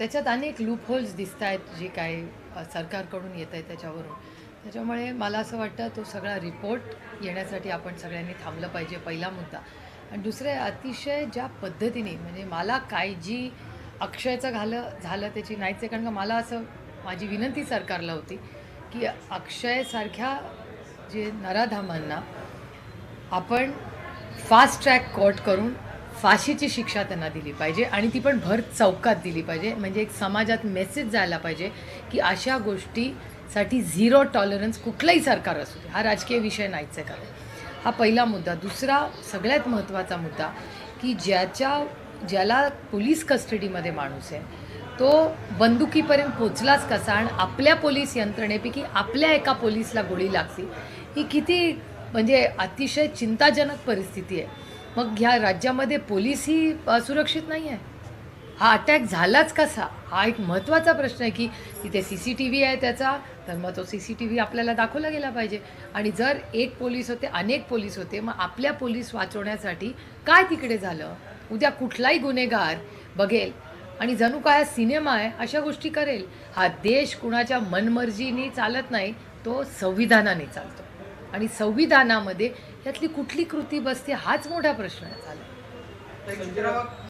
त्याच्यात अनेक loop holes दिसत आहेत जे काय सरकारकडून येत आहे त्याच्यावरून. त्याच्यामुळे मला असं वाटतं तो सगळा रिपोर्ट येण्यासाठी आपण सगळ्यांनी थांबलं पाहिजे पहिला मुद्दा. आणि दुसरे अतिशय ज्या पद्धतीने म्हणजे मला काय जी अक्षयचं घालं झालं त्याची नाहीच आहे कारण का मला असं माझी विनंती सरकारला होती की अक्षयसारख्या जे नराधामांना आपण फास्ट ट्रॅक कोर्ट करून फाशीची शिक्षा त्यांना दिली पाहिजे आणि ती पण भर चौकात दिली पाहिजे. म्हणजे एक समाजात मेसेज जायला पाहिजे की अशा गोष्टीसाठी झिरो टॉलरन्स कुठलंही सरकार असू दे. हा राजकीय विषय नाहीच आहे कारण हा पहिला मुद्दा. दुसरा सगळ्यात महत्त्वाचा मुद्दा की ज्याच्या ज्याला पोलीस कस्टडीमध्ये माणूस आहे तो बंदुकीपर्यंत पोचलाच कसा आणि आपल्या पोलीस यंत्रणेपैकी आपल्या एका पोलीसला गोळी लागते ही किती म्हणजे अतिशय चिंताजनक परिस्थिती आहे. मग ह्या राज्यामध्ये पोलीसही सुरक्षित नाही आहे हा अटॅक झालाच कसा? हा एक महत्त्वाचा प्रश्न आहे की तिथे सी सी टी व्ही आहे त्याचा तर मग तो सी सी टी व्ही आपल्याला दाखवला गेला पाहिजे. आणि जर एक पोलीस होते अनेक पोलीस होते मग आपल्या पोलीस वाचवण्यासाठी काय तिकडे झालं? उद्या कुठलाही गुन्हेगार बघेल आणि जणू काय सिनेमा आहे अशा गोष्टी करेल. हा देश कुणाच्या मनमर्जीने चालत नाही तो संविधानाने चालतो. आणि संविधानामध्ये यातली कुठली कृती बसते हाच मोठा प्रश्न झाला